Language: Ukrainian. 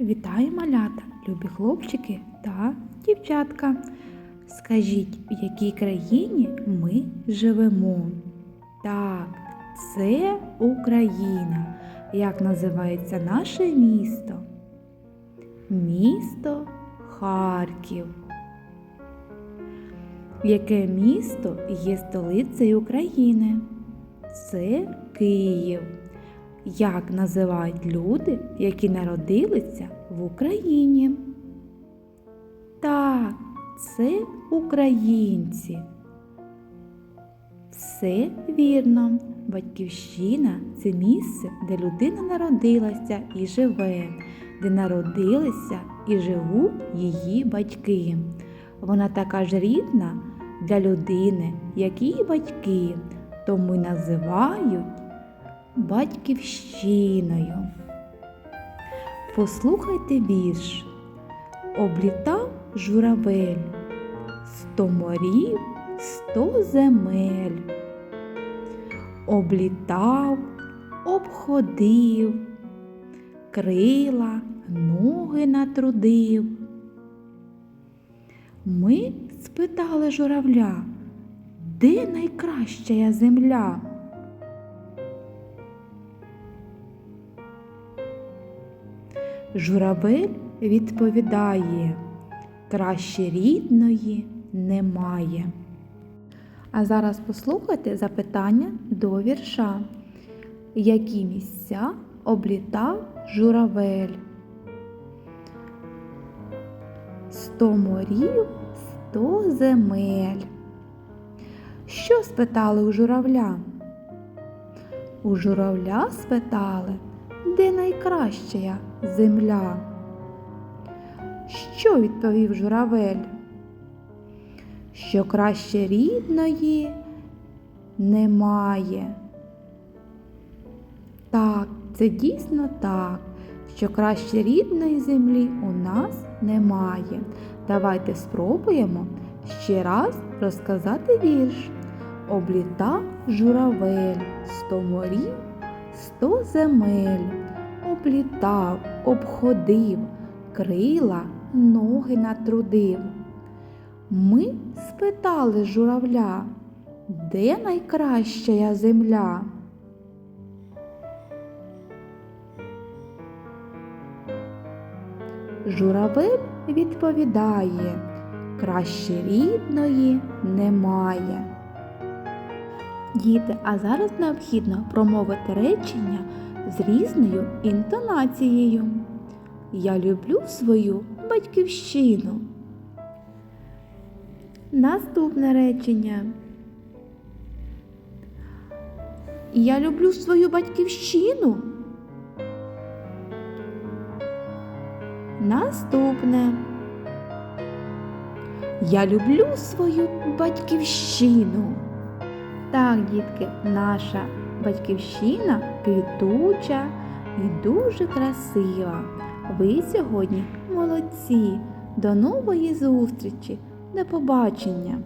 Вітаю малята, любі хлопчики та дівчатка. Скажіть, в якій країні ми живемо? Так, це Україна. Як називається наше місто? Місто Харків. Яке місто є столицею України? Це Київ. Як називають люди, які народилися в Україні? Так, це українці. Все вірно. Батьківщина це місце, де людина народилася і живе, де народилися і живуть її батьки. Вона така ж рідна для людини, як її батьки, тому й називають батьківщиною. Послухайте вірш. Облітав журавель, сто морів, сто земель. Облітав, обходив, крила, ноги натрудив. Ми спитали журавля, де найкраща земля? Журавель відповідає, краще рідної немає. А зараз послухайте запитання до вірша. Які місця облітав журавель? Сто морів, сто земель. Що спитали у журавля? У журавля спитали, де найкраща земля? Що відповів журавель? Що краще рідної немає. Так, це дійсно так, що краще рідної землі у нас немає. Давайте спробуємо ще раз розказати вірш. Облітав журавель сто морів, сто земель, облітав, обходив, крила, ноги натрудив. Ми спитали журавля, де найкраща земля? Журавель відповідає, краще рідної немає. Діти, а зараз необхідно промовити речення з різною інтонацією. Я люблю свою батьківщину. Наступне речення. Я люблю свою батьківщину. Наступне. Я люблю свою батьківщину. Так, дітки, наша батьківщина квітуча і дуже красива. Ви сьогодні молодці. До нової зустрічі! До побачення!